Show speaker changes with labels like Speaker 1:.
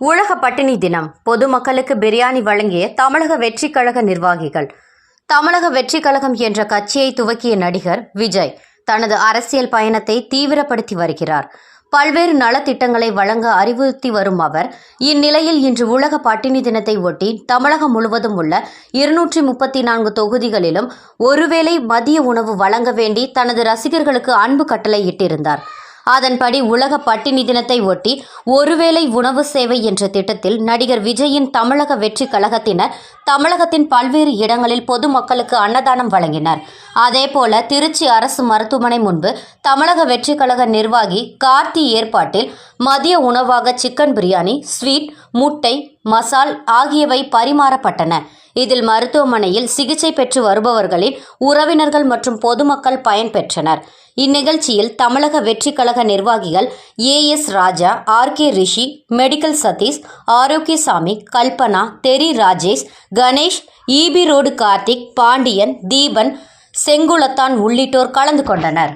Speaker 1: உலக பட்டினி தினம் பொதுமக்களுக்கு பிரியாணி வழங்கிய தமிழக வெற்றி கழக நிர்வாகிகள். தமிழக வெற்றி கழகம் என்ற கட்சியை துவக்கிய நடிகர் விஜய் தனது அரசியல் பயணத்தை தீவிரப்படுத்தி வருகிறார். பல்வேறு நலத்திட்டங்களை வழங்க அறிவுறுத்தி வரும் அவர் இந்நிலையில் இன்று உலக பட்டினி தினத்தை ஒட்டி தமிழகம் முழுவதும் உள்ள இருநூற்றி முப்பத்தி நான்கு தொகுதிகளிலும் ஒருவேளை மதிய உணவு வழங்க வேண்டி தனது ரசிகர்களுக்கு அன்பு கட்டளையிட்டிருந்தார் அதன்படி உலக பட்டினி தினத்தை ஒட்டி ஒருவேளை உணவு சேவை என்ற திட்டத்தில் நடிகர் விஜயின் தமிழக வெற்றி கழகத்தினர் தமிழகத்தின் பல்வேறு இடங்களில் பொதுமக்களுக்கு அன்னதானம் வழங்கினர். அதேபோல திருச்சி அரசு மருத்துவமனை முன்பு தமிழக வெற்றி கழக நிர்வாகி கார்த்தி ஏற்பாட்டில் மதிய உணவாக சிக்கன் பிரியாணி ஸ்வீட் முட்டை மசால் ஆகியவை பரிமாறப்பட்டன. இதில் மருத்துவமனையில் சிகிச்சை பெற்று வருபவர்களின் உறவினர்கள் மற்றும் பொதுமக்கள் பயன்பெற்றனர் இந்நிகழ்ச்சியில் தமிழக வெற்றி கழக நிர்வாகிகள் A S Raja R K Rishi medical Sathish Arokiyasamy Kalpana தெரி ராஜேஷ் கணேஷ் ஈபி ரோடு கார்த்திக் பாண்டியன் தீபன் செங்குளத்தான் உள்ளிட்டோர் கலந்து கொண்டனர்.